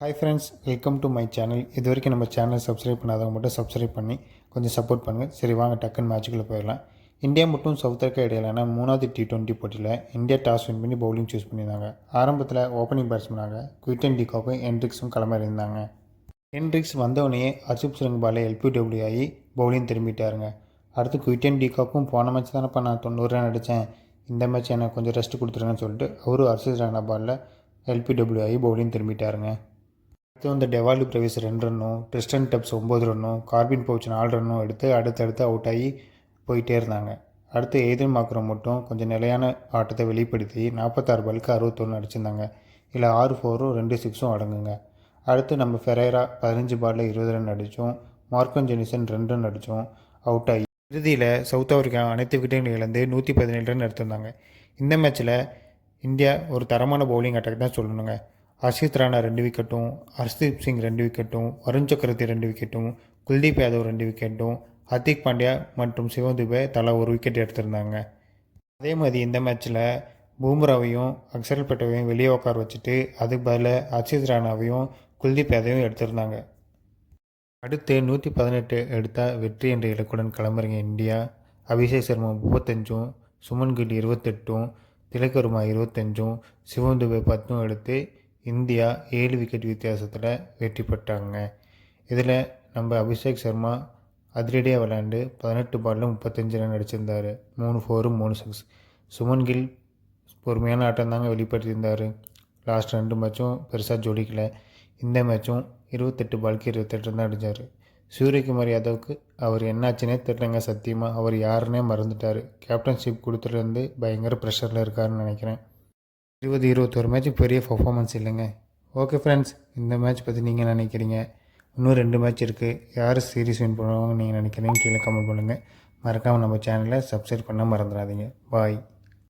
Hi friends welcome to my channel இது வரைக்கும் நம்ம சேனல் சப்ஸ்கிரைப் பண்ணாதவங்க மட்டும் சப்ஸ்கிரைப் பண்ணி கொஞ்சம் சப்போர்ட் பண்ணுங்கள் சரி வாங்க டக்குன்னு மேட்சுக்குள்ளே போயிடலாம். இந்தியா மட்டும் சவுத் ஆஃப்ரிக்கா இடையிலான மூணாவது டி டுவெண்ட்டி போட்டியில் இந்தியா டாஸ் வின் பண்ணி பவுலிங் சூஸ் பண்ணியிருந்தாங்க. ஆரம்பத்தில் ஓப்பனிங் பேட்ஸ்மேனாக குவிட்டன் டிகாக்கும் என்ட்ரிக்ஸும் களமிறந்தாங்க ஹென்ட்ரிக்ஸ் வந்தவொடனே அர்ஷிப் சிங் பாலை எல்பிடபிள்யூ ஆகி பவுலிங் திரும்பிட்டாருங்க. அடுத்து குவிட்டன் டிகாக்கும் போன மேட்ச் தானப்பா நான் தொண்ணூறு ரன் அடித்தேன் இந்த மேட்ச் எனக்கு கொஞ்சம் ரெஸ்ட் கொடுத்துருங்கன்னு சொல்லிட்டு அவரும் ஹர்ஷித் ராணா பாலில் எல்பிடபிள்யூ ஆகி பவுலிங் திரும்பிட்டாருங்க. அடுத்து வந்து டெவால்டு பிரவேஸ் ரெண்டு ரன்னும் டெஸ்டன் டப்ஸ் ஒம்பது ரன்னும் கார்பின் பவுச் நாலு ரன்னும் எடுத்து அடுத்தடுத்து அவுட் ஆகி போயிட்டே இருந்தாங்க. அடுத்து எய்தன் மாக்ரம் மட்டும் கொஞ்சம் நிலையான ஆட்டத்தை வெளிப்படுத்தி நாற்பத்தாறு பாலுக்கு அறுபத்தொன்று அடிச்சிருந்தாங்க. இதில் ஆறு ஃபோரும் ரெண்டு சிக்ஸும் அடங்குங்க. அடுத்து நம்ம ஃபெரேரா பதினஞ்சு பாலில் இருபது ரன் அடித்தோம். மார்க்கன் ஜெனிசன் ரெண்டு ரன் அடித்தோம். அவுட் ஆகி இறுதியில் சவுத் ஆஃப்ரிக்கா அனைத்து விக்கெட்டுகளும் இழந்து நூற்றி பதினேழு ரன் எடுத்திருந்தாங்க. இந்த மேட்ச்சில் இந்தியா ஒரு தரமான பவுலிங் அட்டாக் தான் சொல்லணுங்க. ஹர்ஷித் ராணா ரெண்டு விக்கெட்டும் ஹர்ஷ்தீப் சிங் ரெண்டு விக்கெட்டும் வருண் சக்கரவர்த்தி ரெண்டு விக்கெட்டும் குல்தீப் யாதவ் ரெண்டு விக்கெட்டும் ஹர்திக் பாண்டியா மற்றும் சிவம் துபே தலா ஒரு விக்கெட் எடுத்திருந்தாங்க. அதே மாதிரி இந்த மேட்ச்சில் பூம்ராவையும் அக்ஷர் பட்டேவையும் வெளியே உட்கார வச்சுட்டு அதுக்கு பதிலாக அர்ஷித் ராணாவையும் குல்தீப் யாதவையும் எடுத்திருந்தாங்க. அடுத்து நூற்றி பதினெட்டு எடுத்த வெற்றி என்ற இலக்குடன் கிளம்புறீங்க இந்தியா அபிஷேக் சர்மா முப்பத்தஞ்சும் சுமன் கில் இருபத்தெட்டும் திலகருமா இருபத்தஞ்சும் சிவம் துபே பத்தும் எடுத்து இந்தியா ஏழு விக்கெட் வித்தியாசத்தில் வெற்றி பெற்றாங்க. இதில் நம்ம அபிஷேக் சர்மா அதிரடியாக விளையாண்டு பதினெட்டு பாலில் முப்பத்தஞ்சு ரன் அடிச்சிருந்தார். மூணு ஃபோரும் மூணு சிக்ஸ் சுமன் கில் பொறுமையான ஆட்டம் தாங்க வெளிப்படுத்தியிருந்தார். லாஸ்ட் ரெண்டு மேட்சும் பெருசாக ஜொலிக்கல. இந்த மேட்சும் இருபத்தெட்டு பாலுக்கு இருபத்தெட்டு தான் அடித்தார் சூரியகுமார் யாதவுக்கு அவர் என்னாச்சுனே தெரிலங்க சத்தியமாக அவர் யாருன்னே மறந்துட்டார். கேப்டன்ஷிப் கொடுத்துட்டு பயங்கர ப்ரெஷரில் இருக்காருன்னு நினைக்கிறேன். இருபது இருபத்தோரு மேட்ச் பெரிய பர்ஃபார்மன்ஸ் இல்லைங்க. ஓகே ஃப்ரெண்ட்ஸ் இந்த மேட்ச் பற்றி நீங்கள் நினைக்கிறீங்க? இன்னும் ரெண்டு மேட்ச் இருக்குது யார் சீரிஸ் வின் பண்ணுவாங்கன்னு நீங்கள் நினைக்கிறீங்க கீழே கமெண்ட் பண்ணுங்கள் மறக்காமல் நம்ம சேனலை சப்ஸ்கிரைப் பண்ண மறந்துடாதீங்க. பாய்